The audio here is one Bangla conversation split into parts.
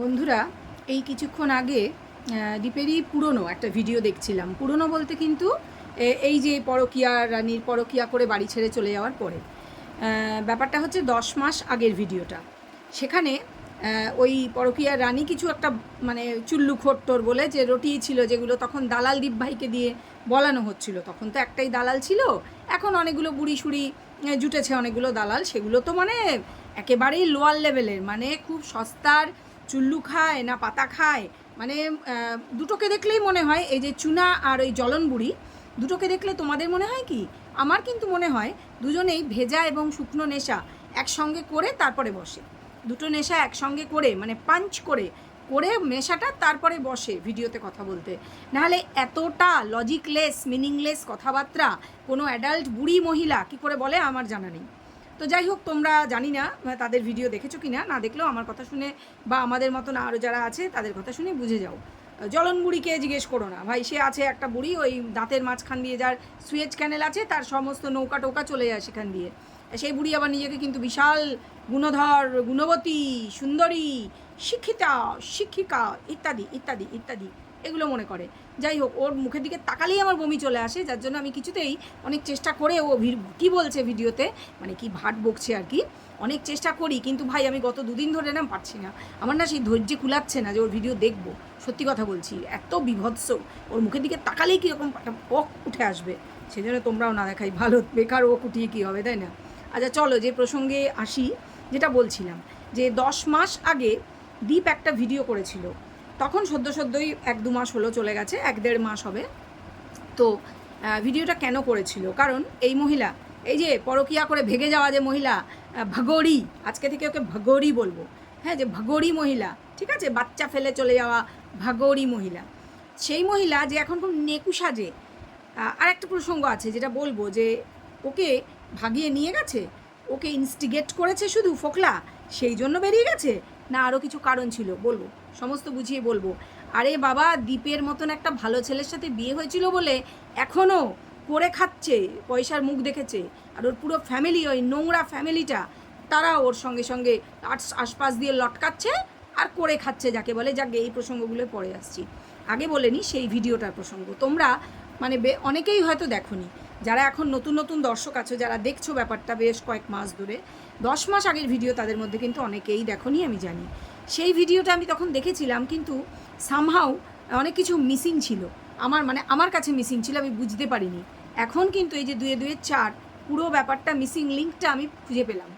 বন্ধুরা, এই কিছুক্ষণ আগে দীপেরই পুরনো একটা ভিডিও দেখছিলাম। পুরনো বলতে কিন্তু এই যে পরকিয়া রানীর পরকিয়া করে বাড়ি ছেড়ে চলে যাওয়ার পরে। ব্যাপারটা হচ্ছে দশ মাস আগের ভিডিওটা। সেখানে ওই পরকিয়া রানী কিছু একটা মানে চুল্লু খোট্টর বলে যে রটিয়েছিল যেগুলো তখন দালাল দীপ ভাইকে দিয়ে বলানো হচ্ছিল। তখন তো একটাই দালাল ছিল, এখন অনেকগুলো বুড়ি সুড়ি জুটেছে অনেকগুলো দালাল। সেগুলো তো মানে একেবারেই লোয়ার লেভেলের মানে খুব সস্তার চুল্লু খায় না পাতা খায় মানে দুটোকে দেখলেই মনে হয় এই যে চুনা আর ওই জলন বুড়ি, দুটোকে দেখলে তোমাদের মনে হয় কি? আমার কিন্তু মনে হয় দুজনেই ভেজা এবং শুকনো নেশা একসঙ্গে করে তারপরে বসে। দুটো নেশা একসঙ্গে করে মানে পাঞ্চ করে করে নেশাটা তারপরে বসে ভিডিওতে কথা বলতে। নাহলে এতটা লজিকলেস মিনিংলেস কথাবার্তা কোনো অ্যাডাল্ট বুড়ি মহিলা কি করে বলে আমার জানা নেই। তো যাই হোক, তোমরা জানি না তাদের ভিডিও দেখেছ কি না না দেখলেও আমার কথা শুনে বা আমাদের মতন আরও যারা আছে, তাদের কথা শুনে বুঝে যাও। জলন বুড়িকে জিজ্ঞেস করো না। ভাই, সে আছে একটা বুড়ি, ওই দাঁতের মাঝখান দিয়ে যার সুয়েজ ক্যানেল আছে, তার সমস্ত নৌকা টোকা চলে যায় সেখান দিয়ে। সেই বুড়ি আবার নিজেকে কিন্তু বিশাল গুণধর, গুণবতী, সুন্দরী, শিক্ষিতা, শিক্ষিকা, ইত্যাদি ইত্যাদি ইত্যাদি। এগুলো মনে করে। যাই হোক, ওর মুখের দিকে তাকালেই আমার বমি চলে আসে, যার জন্য আমি কিছুতেই অনেক চেষ্টা করে ও কি বলছে ভিডিওতে মানে কি ভাট বকছে আর কি, অনেক চেষ্টা করি, কিন্তু ভাই আমি গত দুদিন ধরে না পারছি না। আমার না সেই ধৈর্য কুলাচ্ছে না যে ওর ভিডিও দেখব। সত্যি কথা বলছি, এত বিভৎস, ওর মুখের দিকে তাকালেই কীরকম পক উঠে আসবে। সেই জন্য তোমরাও না দেখাই ভালো, বেকার ও কুটিয়ে কী হবে, তাই না? আচ্ছা চলো যে প্রসঙ্গে আসি, যেটা বলছিলাম, যে দশ মাস আগে দীপ একটা ভিডিও করেছিল। তখন সদ্য সদ্যই এক দু মাস হলো চলে গেছে, এক দেড় মাস হবে। তো ভিডিওটা কেন করেছিল? কারণ এই মহিলা, এই যে পরকিয়া করে ভেগে যাওয়া যে মহিলা ভাগোরি, আজকে থেকে ওকে ভাগোরি বলব। হ্যাঁ যে ভাগোরি মহিলা, ঠিক আছে? বাচ্চা ফেলে চলে যাওয়া ভাগোরি মহিলা। সেই মহিলা যে এখন খুব নেকু সাজে আর একটা প্রসঙ্গ আছে যেটা বলব যে, ওকে ভাগিয়ে নিয়ে গেছে, ওকে ইনস্টিগেট করেছে শুধু ফোকলা, সেই জন্য বেরিয়ে গেছে, না আরও কিছু কারণ ছিল? বলব। সমস্ত বুঝিয়ে বলব। আরে বাবা দ্বীপের মতন একটা ভালো ছেলের সাথে বিয়ে হয়েছিল বলে এখনও করে খাচ্ছে, পয়সার মুখ দেখেছে। আর ওর পুরো ফ্যামিলি ওই নোংরা ফ্যামিলিটা তারা ওর সঙ্গে সঙ্গে আশপাশ দিয়ে লটকাচ্ছে আর করে খাচ্ছে যাকে বলে, যাকে এই প্রসঙ্গগুলো পরে আসছি। আগে বলেনি সেই ভিডিওটার প্রসঙ্গ। তোমরা মানে অনেকেই হয়তো দেখোনি, যারা এখন নতুন নতুন দর্শক আছো, যারা দেখছ ব্যাপারটা বেশ কয়েক মাস ধরে, দশ মাস আগের ভিডিও তাদের মধ্যে কিন্তু অনেকেই দেখোনি, আমি জানি। সেই ভিডিওটা আমি তখন দেখেছিলাম, কিন্তু সামহাও অনেক কিছু মিসিং ছিল। আমার মানে আমার কাছে মিসিং ছিল, আমি বুঝতে পারিনি। এখন কিন্তু এই যে দুয়ে দুয়ে চার, পুরো ব্যাপারটা মিসিং লিঙ্কটা আমি খুঁজে পেলাম।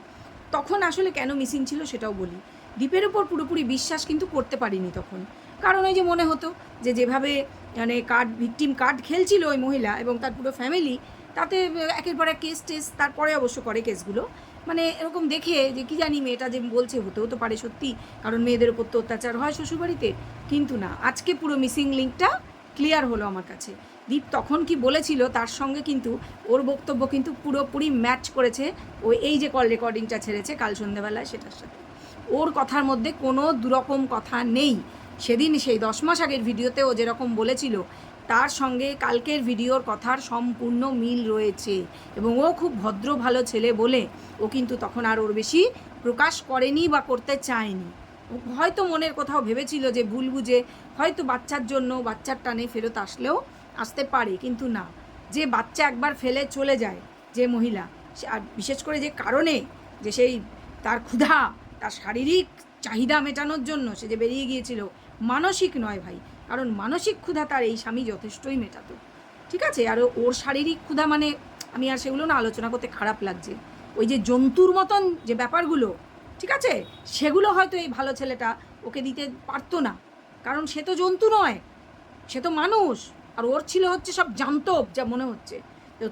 তখন আসলে কেন মিসিং ছিল সেটাও বলি। দ্বীপের উপর পুরোপুরি বিশ্বাস কিন্তু করতে পারিনি তখন। কারণ ওই যে মনে হতো যে যেভাবে মানে কার্ড ভিকটিম কার্ড খেলছিল ওই মহিলা এবং তার পুরো ফ্যামিলি তাতে একের পর এক কেস টেস তারপরে অবশ্য করে কেসগুলো মানে এরকম দেখে যে কি জানি মেয়েটা যে বলছে, হতেও তো পারে সত্যি। কারণ মেয়েদের উপর তো অত্যাচার হয় শ্বশুরবাড়িতে। কিন্তু না, আজকে পুরো মিসিং লিঙ্কটা ক্লিয়ার হলো আমার কাছে। দীপ তখন কি বলেছিল, তার সঙ্গে কিন্তু ওর বক্তব্য কিন্তু পুরোপুরি ম্যাচ করেছে। ও এই যে কল রেকর্ডিংটা ছেড়েছে কাল সন্ধ্যেবেলায় সেটার সাথে। ওর কথার মধ্যে কোনো দুরকম কথা নেই। সেদিন সেই দশ মাস আগের ভিডিওতে ও যেরকম বলেছিল তার সঙ্গে কালকের ভিডিওর কথার সম্পূর্ণ মিল রয়েছে এবং ও খুব ভদ্র, ভালো ছেলে বলে ও কিন্তু তখন আর ওর বেশি প্রকাশ করেনি বা করতে চায়নি। হয়তো মনের কোথাও ভেবেছিল যে ভুল বুঝে হয়তো বাচ্চার জন্য বাচ্চার টানে ফেরত আসলেও আসতে পারে, কিন্তু না। যে বাচ্চা একবার ফেলে চলে যায়, যে মহিলা আর বিশেষ করে যে কারণে যে সেই তার ক্ষুধা, তার শারীরিক চাহিদা মেটানোর জন্য সে যে বেরিয়ে গিয়েছিল, মানসিক নয় ভাই। কারণ মানসিক ক্ষুধা তার এই স্বামী যথেষ্টই মেটাতো। ঠিক আছে? আর ওর শারীরিক ক্ষুধা মানে আমি আর সেগুলো না আলোচনা করতে খারাপ লাগছে। ওই যে জন্তুর মতন যে ব্যাপারগুলো, ঠিক আছে? সেগুলো হয়তো এই ভালো ছেলেটা ওকে দিতে পারতো না। কারণ সে তো জন্তু নয়, সে তো মানুষ, আর ওর ছিল হচ্ছে সব জান্তব যা মনে হচ্ছে।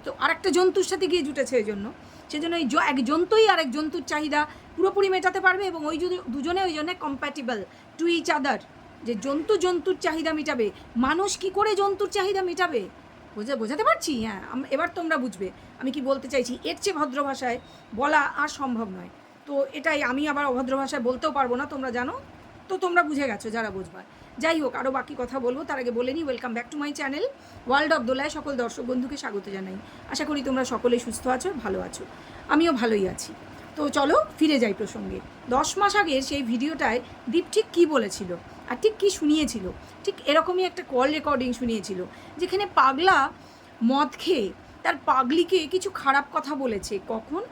তো আরেকটা জন্তুর সাথে গিয়ে জুটেছে এই জন্য। সেজন্য এই এক জন্তুই আর এক জন্তুর চাহিদা পুরোপুরি মেটাতে পারবে এবং ওই দুজনে ওই জন্য কম্প্যাটিবল টু ইচ আদার যে জন্তু জন্তুর চাহিদা মেটাবে। মানুষ কি করে জন্তুর চাহিদা মেটাবে? বোঝা, বোঝাতে পারছি? হ্যাঁ এবার তোমরা বুঝবে। আমি কি বলতে চাইছি? এর চেয়ে ভদ্র ভাষায় বলা আর সম্ভব নয়। তো এটাই, আমি আবার অভদ্র ভাষায় বলতেও পারব না, তোমরা জানো? তো তোমরা বুঝে গেছো, যারা বুঝবার যাই হোক আরও বাকি কথা বলব, তার আগে বলে নিই welcome back to my channel world of দোলায় সকল দর্শক বন্ধুকে স্বাগত জানাই। আশা করি তোমরা সকলেই সুস্থ আছো, ভালো আছো। আমিও ভালোই আছি। তো চলো, ফিরে যাই প্রসঙ্গে। দশ মাস আগে সেই ভিডিওটায় দীপ ঠিক কী বলেছিল? আর ঠিক কী শুনিয়েছিল? ঠিক এরকমই একটা কল রেকর্ডিং শুনিয়েছিল, যেখানে পাগলা মদ খেয়ে তার পাগলিকে কিছু খারাপ কথা বলেছে। কখন?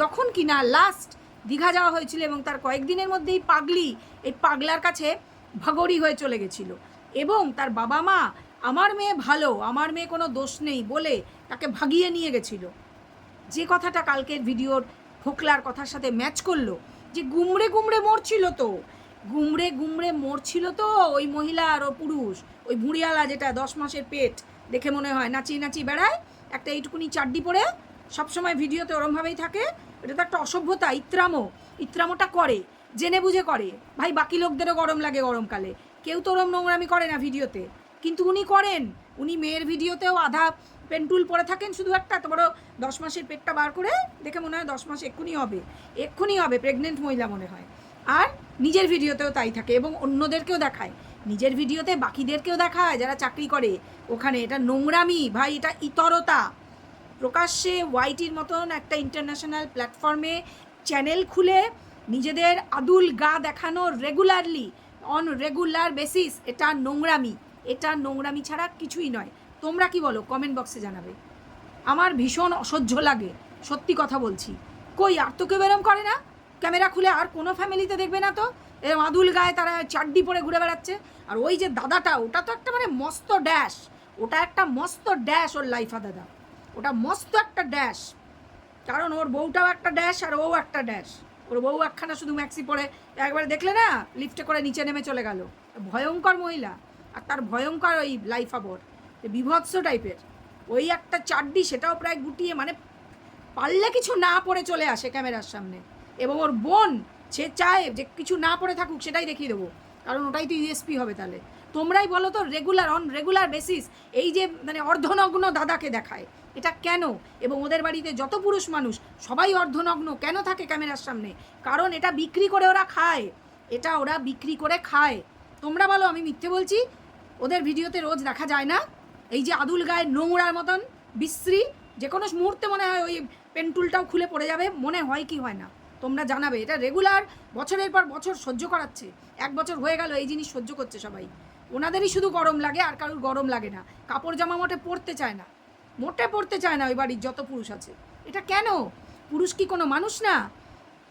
যখন কিনা লাস্ট দীঘা যাওয়া হয়েছিল এবং তার কয়েকদিনের মধ্যেই পাগলি এই পাগলার কাছে ভাগরি হয়ে চলে গেছিল এবং তার বাবা মা, আমার মেয়ে ভালো, আমার মেয়ে কোনো দোষ নেই বলে তাকে ভাগিয়ে নিয়ে গেছিল। যে কথাটা কালকের ভিডিওর ফোকলার কথার সাথে ম্যাচ করল, যে গুমড়ে গুমড়ে মরছিল তো গুমড়ে গুমড়ে মরছিল তো ওই মহিলা আর ও পুরুষ। ওই ভুঁড়িয়ালা যেটা, দশ মাসের পেট, দেখে মনে হয়। নাচিয়ে নাচিয়ে বেড়ায়, একটা এইটুকুনি চাড্ডি পরে সবসময় ভিডিওতে ওরমভাবেই থাকে। এটা তো একটা অসভ্যতা, ইত্রামো। ইত্রামোটা করে, জেনে বুঝে করে। ভাই, বাকি লোকদেরও গরম লাগে গরমকালে কেউ তো ওরম নোংরামি করে না ভিডিওতে। কিন্তু উনি করেন। উনি মেয়ের ভিডিওতেও আধা পেন্টুল পরে থাকেন শুধু একটা এত বড় দশ মাসের পেটটা বার করে, দেখে মনে হয় দশ মাস এক্ষুনি হবে। এক্ষুনি হবে, প্রেগনেন্ট মহিলা মনে হয়। আর নিজের ভিডিওতেও তাই থাকে এবং অন্যদেরকেও দেখায়। নিজের ভিডিওতে বাকিদেরকেও দেখায় যারা চাকরি করে। ওখানে এটা নোংরামি, ভাই, এটা ইতরতা। প্রকাশ্যে ওয়াইটির মতন একটা ইন্টারন্যাশনাল প্ল্যাটফর্মে চ্যানেল খুলে নিজেদের আদুল গা দেখানো রেগুলারলি অন রেগুলার বেসিস এটা নোংরামি। এটা নোংরামি ছাড়া কিছুই নয়। তোমরা কি বলো কমেন্ট বক্সে জানাবে। আমার ভীষণ অসহ্য লাগে, সত্যি কথা বলছি। কই, আর তো কেউ করে না? ক্যামেরা খুলে আর কোনো ফ্যামিলিতে দেখবে না তো। এরম আদুল গায়ে তারা চাড্ডি পরে ঘুরে বেড়াচ্ছে। আর ওই যে দাদাটা, ওটা তো একটা মানে মস্ত ড্যাশ ওটা একটা মস্ত ড্যাশ ওর লাইফা দাদা। ওটা মস্ত একটা ড্যাশ কারণ ওর বউটাও একটা ড্যাশ আর ও একটা ড্যাশ ওর বউ একখানা শুধু ম্যাক্সি পরে। একবারে দেখলে না লিফটে করে নিচে নেমে চলে গেল। ভয়ঙ্কর মহিলা। আর তার ভয়ঙ্কর ওই লাইফ আবর বিভৎস টাইপের ওই একটা চাড্ডি, সেটাও প্রায় গুটিয়ে মানে পারলে কিছু না পড়ে চলে আসে ক্যামেরার সামনে। এবং ওর বোন সে চায় যে কিছু না পড়ে থাকুক সেটাই দেখিয়ে দেবো। কারণ ওটাই তো ইউএসপি হবে তাহলে। তোমরাই বলো তো রেগুলার অন রেগুলার বেসিস এই যে মানে অর্ধনগ্ন দাদাকে দেখায়, এটা কেন? এবং ওদের বাড়িতে যত পুরুষ মানুষ, সবাই অর্ধনগ্ন কেন থাকে ক্যামেরার সামনে? কারণ এটা বিক্রি করে ওরা খায়। এটা ওরা বিক্রি করে খায়। তোমরা বলো, আমি মিথ্যে বলছি? ওদের ভিডিওতে রোজ দেখা যায় না? এই যে আদুল গায়ে নোংরার মতন বিশ্রী যে কোনো মুহূর্তে মনে হয় ওই পেন্টুলটাও খুলে পড়ে যাবে, মনে হয় কি হয় না? তোমরা জানাবে। এটা রেগুলার বছরের পর বছর সহ্য করাচ্ছে। এক বছর হয়ে গেল, এই জিনিস সহ্য করছে সবাই। ওনাদেরই শুধু গরম লাগে, আর কারোর গরম লাগে না। কাপড় জামা মোটে পরতে চায় না। মোটে পড়তে চায় না ওই বাড়ির যত পুরুষ আছে। এটা কেন? পুরুষ কি কোনো মানুষ না?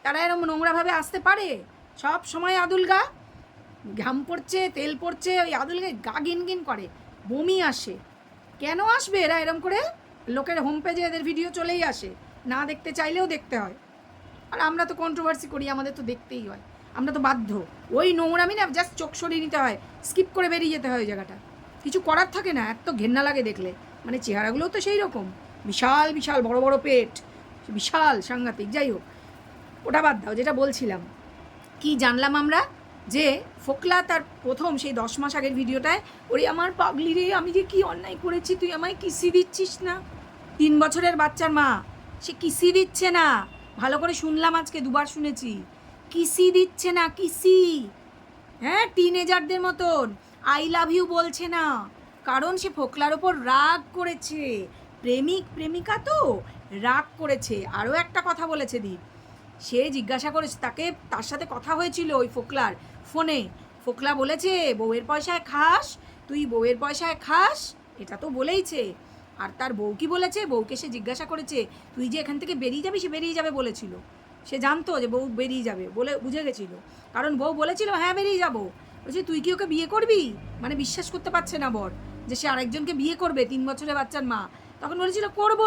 তারা এরম নোংরাভাবে আসতে পারে? সব সময় আদুল গা। ঘাম পড়ছে, তেল পড়ছে, ওই আদুল গায়ে গা গিন গিন করে। বমি আসে। কেন আসবে? এরা এরম করে? লোকের হোম পেজে এদের ভিডিও চলেই আসে। না দেখতে চাইলেও দেখতে হয়। আর আমরা তো কন্ট্রোভার্সি করি, আমাদের তো দেখতেই হয়। আমরা তো বাধ্য। ওই নোংরামি না জাস্ট চোখ সরিয়ে নিতে হয় স্কিপ করে বেরিয়ে যেতে হয় ওই জায়গাটা। কিছু করার থাকে না, এত ঘেন্না লাগে দেখলে। মানে চেহারাগুলোও তো সেই রকম। বিশাল বিশাল, বড় বড় পেট। বিশাল সাংঘাতিক, যাই হোক। ওটা বাদ দাও, যেটা বলছিলাম। কি জানলাম আমরা? যে ফোকলা তার প্রথম সেই দশ মাস আগের ভিডিওটায়, ওরে আমার পাগলি রে, আমি যে কি অন্যায় করেছি, তুই আমায় কিসি দিচ্ছিস না? তিন বছরের বাচ্চার মা, সে কিসি দিচ্ছে না? ভালো করে শুনলাম আজকে, দুবার শুনেছি। কিসি দিচ্ছে না, কিসি? হ্যাঁ টিনেজারদের মতন। আই লাভ ইউ বলছে না। কারণ সে ফোকলার ওপর রাগ করেছে। প্রেমিক, প্রেমিকা তো, রাগ করেছে। আরও একটা কথা বলেছে দীপ সে জিজ্ঞাসা করেছে, তাকে তার সাথে কথা হয়েছিল ওই ফোকলার ফোনে। ফোকলা বলেছে, বউয়ের পয়সায় খাস, তুই বউয়ের পয়সায় খাস। এটা তো বলেইছে। আর তার বউ কি বলেছে? বউকে সে জিজ্ঞাসা করেছে, তুই যে এখান থেকে বেরিয়ে যাবি, সে বেরিয়ে যাবে, বলেছিল। সে জানতো যে বউ বেরিয়ে যাবে বলে বুঝে গেছিল। কারণ বউ বলেছিল হ্যাঁ বেরিয়ে যাব। বলছে, তুই কি ওকে বিয়ে করবি? মানে বিশ্বাস করতে পারছে না বর যে সে আরেকজনকে বিয়ে করবে, তিন বছরের বাচ্চার মা। তখন বলেছিল, করব।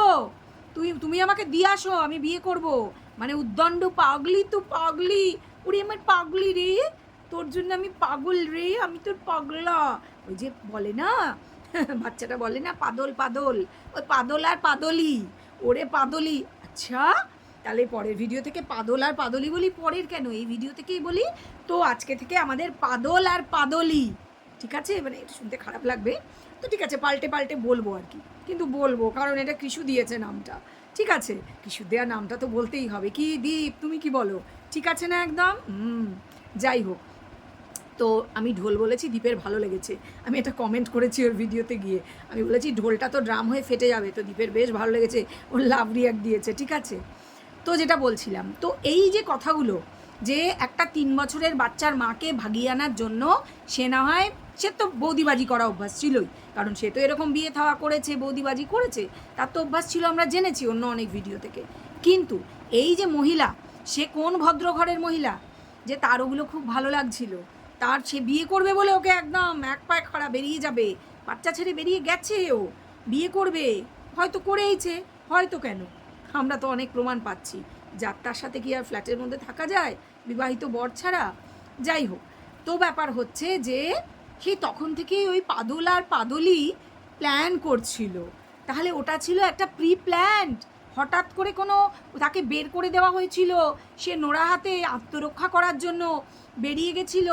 তুই, তুমি আমাকে দিয়ে আসো, আমি বিয়ে করব। মানে উদ্দণ্ড, পাগলি তো পাগলি। ওরে আমার পাগলি রে। তোর জন্য আমি পাগল রে, আমি তোর পাগলা। ওই যে বলে না বাচ্চাটা বলে না, পাদল পাদল। ওই পাদল আর পাদলি, ওরে পাদলি। আচ্ছা তাহলে পরের ভিডিও থেকে পাদল আর পাদলি বলি, পরের কেন? এই ভিডিও থেকেই বলি, তো আজকে থেকে আমাদের পাদল আর পাদলি, ঠিক আছে? মানে এটা শুনতে খারাপ লাগবে, তো ঠিক আছে, পাল্টে পাল্টে বলব আর কি। কিন্তু বলব, কারণ এটা কৃষু দিয়েছে নামটা, ঠিক আছে? কৃষু দেওয়া নামটা তো বলতেই হবে। কি, দীপ, তুমি কি বলো? ঠিক আছে না একদম? হুম, যাই হোক। তো আমি ঢোল বলেছি, দীপের ভালো লেগেছে। আমি এটা কমেন্ট করেছি ওর ভিডিওতে গিয়ে। আমি বলেছি, ঢোলটা তো ড্রাম হয়ে ফেটে যাবে, তো দীপের বেশ ভালো লেগেছে, ওর লাভ রিয়াক্ট দিয়েছে, ঠিক আছে? তো যেটা বলছিলাম, তো এই যে কথাগুলো, যে একটা তিন বছরের বাচ্চার মাকে ভাগিয়ে আনার জন্য সে না হয়, সে তো বৌদিবাজি করা অভ্যাস ছিলই। কারণ সে তো এরকম বিয়ে থাওয়া করেছে, বৌদিবাজি করেছে, তার তো অভ্যাস ছিল, আমরা জেনেছি অন্য অনেক ভিডিও থেকে। কিন্তু এই যে মহিলা, সে কোন ভদ্র ঘরের মহিলা? যে তার ওগুলো খুব ভালো লাগছিল। তার সে বিয়ে করবে বলে ওকে একদম এক পায়ে খাড়া বেরিয়ে যাবে। বাচ্চা ছেড়ে বেরিয়ে গেছে ও। বিয়ে করবে। হয়তো করেইছে, হয়তো কেন? আমরা তো অনেক প্রমাণ পাচ্ছি। যার তার সাথে কি আর ফ্ল্যাটের মধ্যে থাকা যায়? বিবাহিত বর ছাড়া? যাই হোক, তো ব্যাপার হচ্ছে যে, সে তখন থেকেই ওই পাদল আর পাদলই প্ল্যান করছিল। তাহলে ওটা ছিল একটা প্রি প্ল্যান্ড হঠাৎ করে কোনো তাকে বের করে দেওয়া হয়েছিল। সে নোড়া হাতে আত্মরক্ষা করার জন্য বেরিয়ে গেছিল।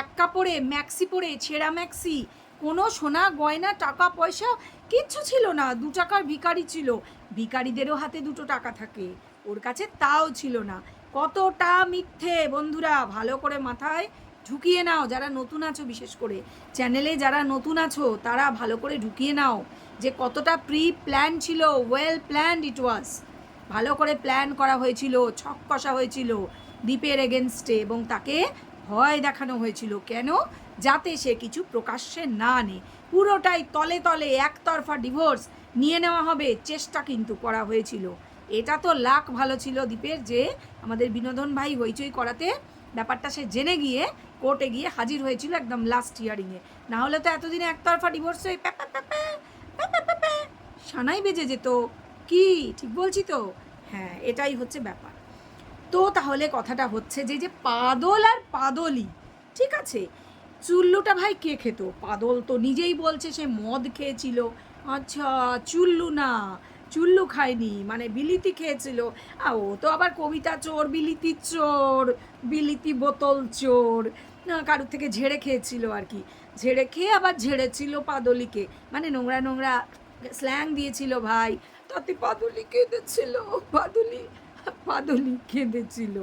এক কাপড়ে ম্যাক্সি পরে ছেঁড়া ম্যাক্সি কোনো সোনা, গয়না, টাকা, পয়সা কিচ্ছু ছিল না, দু টাকার ভিখারি ছিল। ভিখারিদেরও হাতে দুটো টাকা থাকে, ওর কাছে তাও ছিল না। কতটা মিথ্যে, বন্ধুরা, ভালো করে মাথায় ঢুকিয়ে নাও, যারা নতুন আছো বিশেষ করে। চ্যানেলে যারা নতুন আছো, তারা ভালো করে ঢুকিয়ে নাও যে কতটা প্রি প্ল্যান ছিল ওয়েল প্ল্যান্ড ইট ওয়াজ ভালো করে প্ল্যান করা হয়েছিল, ছক কষা হয়েছিল, দ্বীপের এগেনস্টে এবং তাকে ভয় দেখানো হয়েছিল কেন যাতে সে কিছু প্রকাশ্যে না আনে পুরোটাই তলে তলে একতরফা ডিভোর্স নিয়ে নেওয়া হবে চেষ্টা কিন্তু করা হয়েছিল এটা তো লাখ ভালো ছিল দ্বীপের যে আমাদের বিনোদন ভাই হইচই করাতে ব্যাপারটা সে জেনে গিয়ে কোর্টে গিয়ে হাজির হয়েছিল একদম লাস্ট ইয়ারিংয়ে না হলে তো এতদিনে একতরফা ডিভোর্স হয়ে সানাই বেজে যেত কি ঠিক বলছি তো হ্যাঁ এটাই হচ্ছে ব্যাপার তো তাহলে কথাটা হচ্ছে যে যে পাদল আর পাদলি, ঠিক আছে? চুল্লুটা ভাই কে খেত? পাদল তো নিজেই বলছে সে মদ খেয়েছিল। আচ্ছা চুল্লু না, চুল্লু খায়নি মানে বিলিতি খেয়েছিল। ও তো আবার কবিতা চোর, বিলিতি চোর, বিলিতি বোতল চোর কারোর থেকে ঝেড়ে খেয়েছিল আর কি। ঝেড়ে খেয়ে আবার ঝেড়েছিল পাদলিকে। মানে নোংরা নোংরা স্ল্যাং দিয়েছিল ভাই। তাতে পাদলি কেঁদেছিল, পাদলি। পাদলি কেঁদেছিল,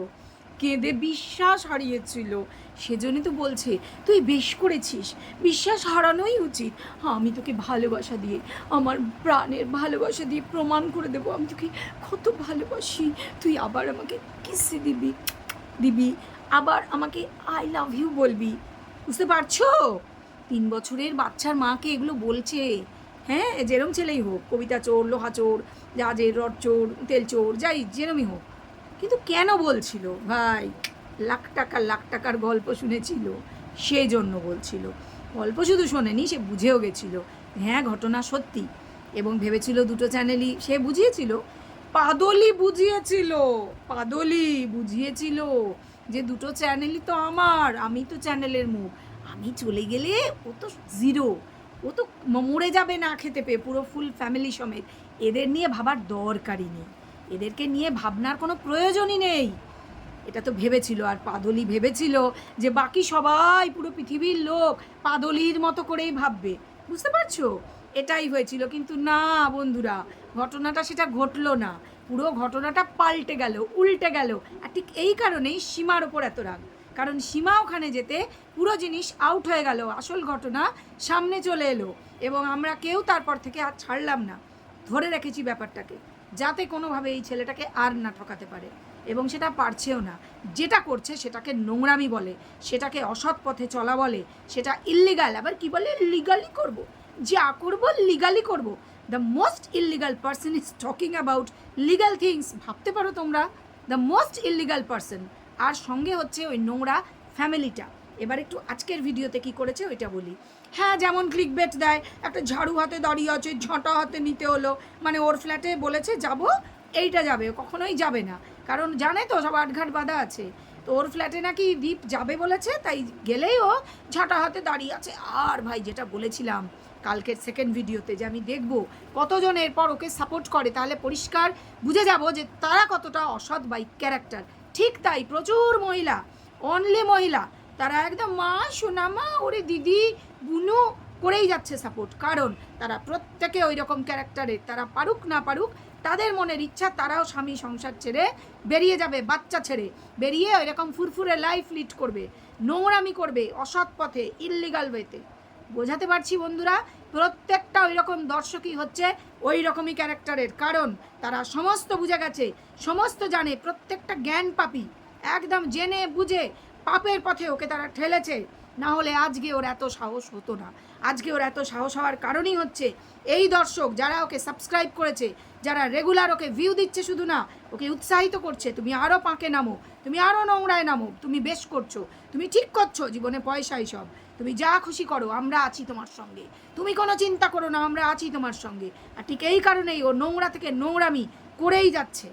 কেঁদে বিশ্বাস হারিয়েছিল। সেজন্যই তো বলছে, তুই বেশ করেছিস, বিশ্বাস হারানোই উচিত। হ্যাঁ আমি তোকে ভালোবাসা দিয়ে, আমার প্রাণের ভালোবাসা দিয়ে প্রমাণ করে দেবো। আমি তোকে কত ভালোবাসি। তুই আবার আমাকে কিসে দিবি দিবি, আবার আমাকে আই লাভ ইউ বলবি। বুঝতে পারছ? তিন বছরের বাচ্চার মাকে এগুলো বলছে। হ্যাঁ যেরম ছেলেই হোক, কবিতা চোর, লোহা চোর, জাজের রড চোর, তেল চোর, যাই যেরমই হোক। কিন্তু কেন বলছিল? ভাই, লাখ টাকা, লাখ টাকার গল্প শুনেছিল সেই জন্য বলছিল। গল্প শুধু শোনেনি, সে বুঝেও গেছিল। হ্যাঁ ঘটনা সত্যি। এবং ভেবেছিল দুটো চ্যানেলই সে বুঝিয়েছিল। পাদলি বুঝিয়েছিল পাদলি বুঝিয়েছিল যে দুটো চ্যানেলই তো আমার, আমি তো চ্যানেলের মুখ। আমি চলে গেলে ও তো জিরো ও তো মরে যাবে না খেতে পেয়ে, পুরো ফুল ফ্যামিলি সমেত। এদের নিয়ে ভাবার দরকারই নেই। এদেরকে নিয়ে ভাবনার কোনো প্রয়োজনই নেই। এটা তো ভেবেছিল, আর পাদলি ভেবেছিল যে বাকি সবাই পুরো পৃথিবীর লোক পাদলির মতো করেই ভাববে। বুঝতে পারছ? এটাই হয়েছিল। কিন্তু না, বন্ধুরা, ঘটনাটা সেটা ঘটলো না। পুরো ঘটনাটা পাল্টে গেল, উল্টে গেল। আর ঠিক এই কারণেই সীমার ওপর এত রাগ। কারণ সীমা ওখানে যেতে পুরো জিনিস আউট হয়ে গেল, আসল ঘটনা সামনে চলে এলো এবং আমরা কেউ তারপর থেকে আর ছাড়লাম না। ধরে রেখেছি ব্যাপারটাকে, যাতে কোনোভাবে এই ছেলেটাকে আর না ঠকাতে পারে এবং সেটা পারছেও না। যেটা করছে সেটাকে নোংরামি বলে, সেটাকে অসৎ পথে চলা বলে, সেটা ইল্লিগাল আবার কি বলে? লিগালি করব। যা করব লিগালি করব। The most illegal person is talking about legal things ভাবতে পারো তোমরা? দ্য মোস্ট ইল্লিগাল পার্সন আর সঙ্গে হচ্ছে ওই নোংরা ফ্যামিলিটা। এবার একটু আজকের ভিডিওতে কি করেছে ওইটা বলি। হ্যাঁ যেমন ক্লিক বেট দেয়, একটা ঝাড়ু হাতে দাঁড়িয়ে আছে, ঝাঁটা হাতে নিতে হলো। মানে ওর ফ্ল্যাটে বলেছে, যাব, এইটা যাবে কখনোই যাবে না। কারণ জানে তো সব আটঘাট বাঁধা আছে। তো ওর ফ্ল্যাটে নাকি দীপ যাবে বলেছে, তাই গেলেই ও ঝাঁটা হাতে দাঁড়িয়ে আছে। আর ভাই, যেটা বলেছিলাম কালকের সেকেন্ড ভিডিওতে যে আমি দেখব, কতজন এরপর ওকে সাপোর্ট করে, তাহলে পরিষ্কার বুঝে যাব যে তারা কতটা অসৎ বাই ক্যারেক্টার ঠিক তাই, প্রচুর মহিলা অনলি মহিলা। তারা একদম মা, সোনা মা, ওরে দিদি, বুনু, করেই যাচ্ছে সাপোর্ট কারণ তারা প্রত্যেকে ওই রকম ক্যারেক্টারের তারা পারুক না পারুক, তাদের মনের ইচ্ছা, তারাও স্বামী সংসার ছেড়ে বেরিয়ে যাবে, বাচ্চা ছেড়ে বেরিয়ে ওই রকম ফুরফুরে লাইফ লিড করবে, নোংরামি করবে, অসৎ পথে ইল্লিগাল ওয়েতে বোঝাতে পারছি বন্ধুরা? প্রত্যেকটা ওই রকম দর্শকই হচ্ছে ওই রকমই ক্যারেক্টারের। কারণ তারা সমস্ত বুঝে গেছে, সমস্ত জানে, প্রত্যেকটা জ্ঞান পাপি। একদম জেনে বুঝে পাপের পথে ওকে তারা ঠেলেছে। না হলে আজকে ওর এত সাহস হতো না। আজকে ওর এত সাহস হওয়ার কারণই হচ্ছে এই দর্শক যারা ওকে সাবস্ক্রাইব করেছে, যারা রেগুলার ওকে ভিউ দিচ্ছে শুধু না, ওকে উৎসাহিত করছে, তুমি আরও পাঁকে নামো, তুমি আরও নোংরায় নামো, তুমি বেশ করছ, তুমি ঠিক করছ, জীবনে পয়সাই সব। তুমি যা খুশি করো, আমরা আছি তোমার সঙ্গে। তুমি কোনো চিন্তা করো না, আমরা আছি তোমার সঙ্গে। আর ঠিক এই কারণেই ও নোংরা থেকে নোংরামি করেই যাচ্ছে।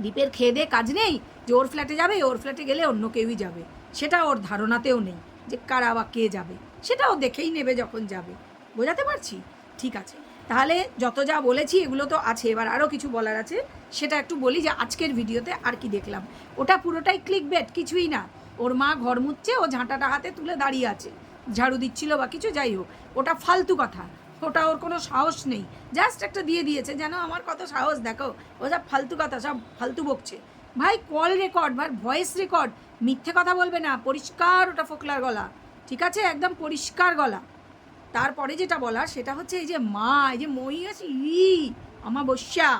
দ্বীপের খেয়ে কাজ নেই যে ওর ফ্ল্যাটে যাবে, ওর ফ্ল্যাটে গেলে অন্য কেউই যাবে। সেটা ওর ধারণাতেও নেই যে কারা বা কে যাবে। সেটা ও দেখেই নেবে যখন যাবে। বোঝাতে পারছি? ঠিক আছে। তাহলে যত যা বলেছি, এগুলো তো আছে। এবার আরও কিছু বলার আছে। সেটা একটু বলি যে আজকের ভিডিওতে আর কি দেখলাম। ওটা পুরোটাই ক্লিক বেট কিছুই না। ওর মা ঘর মুচ্ছে, ও ঝাঁটাটা হাতে তুলে দাঁড়িয়ে আছে। ঝাড়ু দিচ্ছিল বা কিছু, যাই হোক, ওটা ফালতু কথা। ওটা ওর কোনো সাহস নেই। জাস্ট একটা দিয়ে দিয়েছে, যেন আমার কত সাহস, দেখো, ও সব ফালতু কথা, সব ফালতু বকছে। ভাই কল রেকর্ড ভাই ভয়েস রেকর্ড মিথ্যে কথা বলবে না, পরিষ্কার ওটা ফোকলার গলা, ঠিক আছে? একদম পরিষ্কার গলা। তারপরে যেটা বলার, সেটা হচ্ছে এই যে মা, এই যে আছে ই অমাবস্যা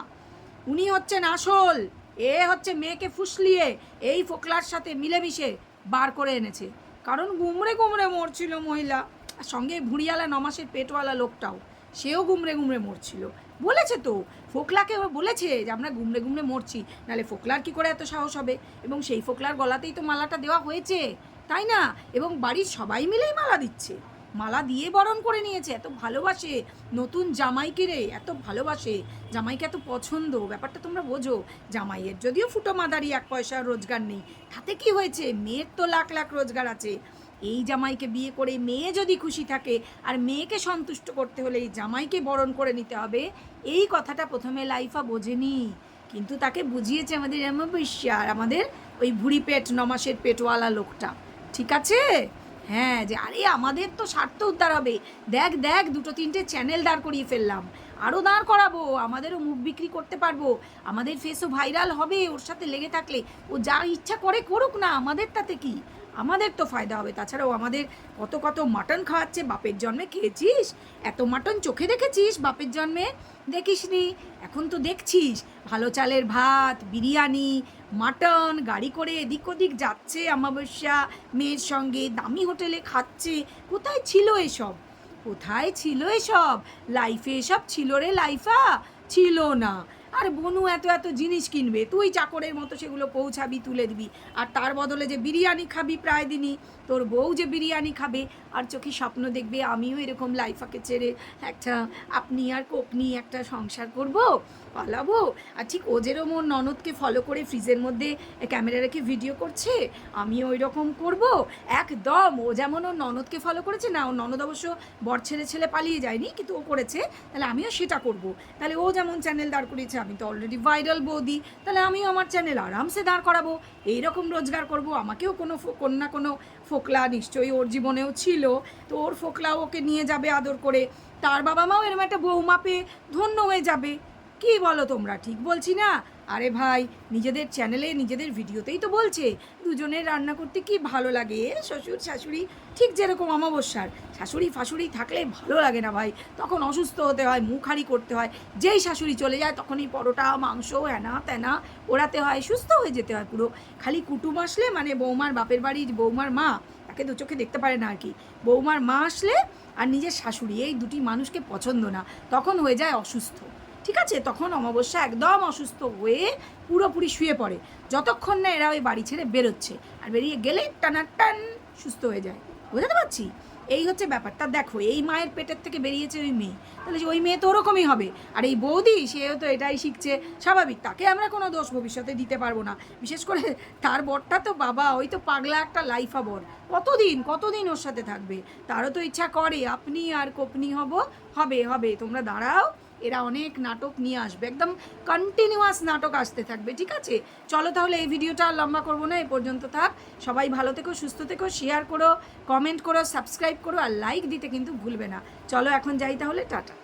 উনি হচ্ছেন আসল। এ হচ্ছে মেয়েকে ফুসলিয়ে এই ফোকলার সাথে মিলেমিশে বার করে এনেছে। কারণ গুমড়ে গুমড়ে মরছিল মহিলা, আর সঙ্গে ভুঁড়িয়ালা নমাসের পেটওয়ালা লোকটাও, সেও গুমড়ে গুমড়ে মরছিল। বলেছে তো, ফোকলাকে বলেছে যে আমরা গুমড়ে গুমড়ে মরছি নাহলে ফোকলার কি করে এত সাহস হবে? এবং সেই ফোকলার গলাতেই তো মালাটা দেওয়া হয়েছে, তাই না? এবং বাড়ির সবাই মিলেই মালা দিচ্ছে। মালা দিয়ে বরণ করে নিয়েছে, এত ভালোবাসে। নতুন জামাইকে রে, এত ভালোবাসে। জামাইকে এত পছন্দ, ব্যাপারটা তোমরা বোঝো। জামাইয়ের যদিও ফুটো মাদারি এক পয়সা রোজগার নেই, তাতে কি হয়েছে? মেয়ের তো লাখ লাখ রোজগার আছে। এই জামাইকে বিয়ে করে মেয়ে যদি খুশি থাকে, আর মেয়েকে সন্তুষ্ট করতে হলে এই জামাইকে বরণ করে নিতে হবে, এই কথাটা প্রথমে লাইফা বোঝেনি। কিন্তু তাকে বুঝিয়েছে আমাদের অমাবস্যা, আর আমাদের ওই ভুড়ি পেট, নমাসের পেটওয়ালা লোকটা। ঠিক আছে? হ্যাঁ যে আরে আমাদের তো স্বার্থ উদ্ধার হবে। দেখ দেখ, দুটো তিনটে চ্যানেল দাঁড় করিয়ে ফেললাম। আরও দাঁড় করাবো, আমাদেরও মুখ বিক্রি করতে পারব। আমাদের ফেসও ভাইরাল হবে ওর সাথে লেগে থাকলে। ও যা ইচ্ছা করে করুক না আমাদের তাতে কি? আমাদের তো ফায়দা হবে। তাছাড়াও আমাদের কত কত মাটন খাওয়াচ্ছে, বাপের জন্মে খেয়েছিস? এত মাটন চোখে দেখেছিস? বাপের জন্মে দেখিসনি? এখন তো দেখছিস। ভালো চালের ভাত, বিরিয়ানি মাটন, গাড়ি করে এদিক ওদিক যাচ্ছে অমাবস্যা, মেয়ের সঙ্গে দামি হোটেলে খাচ্ছে। কোথায় ছিল এসব? কোথায় ছিল এসব? লাইফে এসব ছিল রে লাইফা, ছিল না। আর বনু এত এত জিনিস কিনবে, তুই চাকরের মতো সেগুলো পৌঁছাবি, তুলে দিবি। আর তার বদলে যে বিরিয়ানি খাবি প্রায় দিনই তোর বউ যে বিরিয়ানি খাবে, আর চোখে স্বপ্ন দেখবে আমিও এরকম লাইফাকে ছেড়ে একটা আপনি আর কোকনি একটা সংসার করব, পালাবো। আর ঠিক ও যেরকম ওর ননদকে ফলো করে ফ্রিজের মধ্যে ক্যামেরা রেখে ভিডিও করছে আমিও ওই রকম করব। একদম, ও যেমন ওর ননদকে ফলো করেছে, না, ওর ননদ অবশ্য বর ছেড়ে ছেলে পালিয়ে যায়নি, কিন্তু ও করেছে, তাহলে আমিও সেটা করব। তাহলে ও যেমন চ্যানেল দাঁড় করিয়েছে, আমি তো অলরেডি ভাইরাল বৌদি, তাহলে আমিও আমার চ্যানেল আরামসে দাঁড় করাবো। এইরকম রোজগার করব, আমাকেও কোনো কোনো না কোনো ফোকলা নিশ্চয়ই ওর জীবনেও ছিল। তো ওর ফোকলা ওকে নিয়ে যাবে আদর করে। তার বাবা মাও এরকম একটা বৌমা পেয়ে ধন্য হয়ে যাবে। কি বলো তোমরা? ঠিক বলছি না? আরে ভাই, নিজেদের চ্যানেলে নিজেদের ভিডিওতেই তো বলছে, দুজনের রান্না করতে কি ভালো লাগে? শ্বশুর, শাশুড়ি, ঠিক যেরকম অমাবস্যার, শাশুড়ি, ফাশুড়ি থাকলে ভালো লাগে না ভাই। তখন অসুস্থ হতে হয় মুখারি করতে হয়। যেই শাশুড়ি চলে যায়, তখনই পরোটা, মাংস হ্যানা ত্যানা ওড়াতে হয়, সুস্থ হয়ে যেতে হয় পুরো। খালি কুটুম আসলে মানে বৌমার বাপের বাড়ির বৌমার মা, তাকে দু চোখে দেখতে পারে না আর কি। বৌমার মা আসলে আর নিজের শাশুড়ি, এই দুটি মানুষকে পছন্দ না। তখন হয়ে যায় অসুস্থ। ঠিক আছে? তখন অমাবস্যা একদম অসুস্থ হয়ে পুরোপুরি শুয়ে পড়ে। যতক্ষণ না এরা ওই বাড়ি ছেড়ে বেরোচ্ছে আর বেরিয়ে গেলে টানা টান সুস্থ হয়ে যায়। বুঝতে পারছি? এই হচ্ছে ব্যাপারটা দেখো, এই মায়ের পেটের থেকে বেরিয়েছে ওই মেয়ে। তাহলে ওই মেয়ে তো ওরকমই হবে। আর এই বৌদি, সেও তো এটাই শিখছে। স্বাভাবিক, তাকে আমরা কোনো দোষ ভবিষ্যতে দিতে পারব না। বিশেষ করে তার বরটা তো বাবা, ওই তো পাগলা একটা লাইফা বর। কতদিন কতদিন ওর সাথে থাকবে? তারও তো ইচ্ছা করে। আপনি আর কোপনি হব, হবে হবে। তোমরা দাঁড়াও। এরা অনেক নাটক নিয়ে আসবে। একদম কন্টিনিউয়াস নাটক আসতে থাকবে, ঠিক আছে? চলো তাহলে এই ভিডিওটা আর লম্বা করব না, এ পর্যন্ত থাক। সবাই ভালো থেকো, সুস্থ থেকো শেয়ার করো কমেন্ট করো সাবস্ক্রাইব করো, আর লাইক দিতে কিন্তু ভুলবে না। চলো এখন যাই তাহলে, টাটা।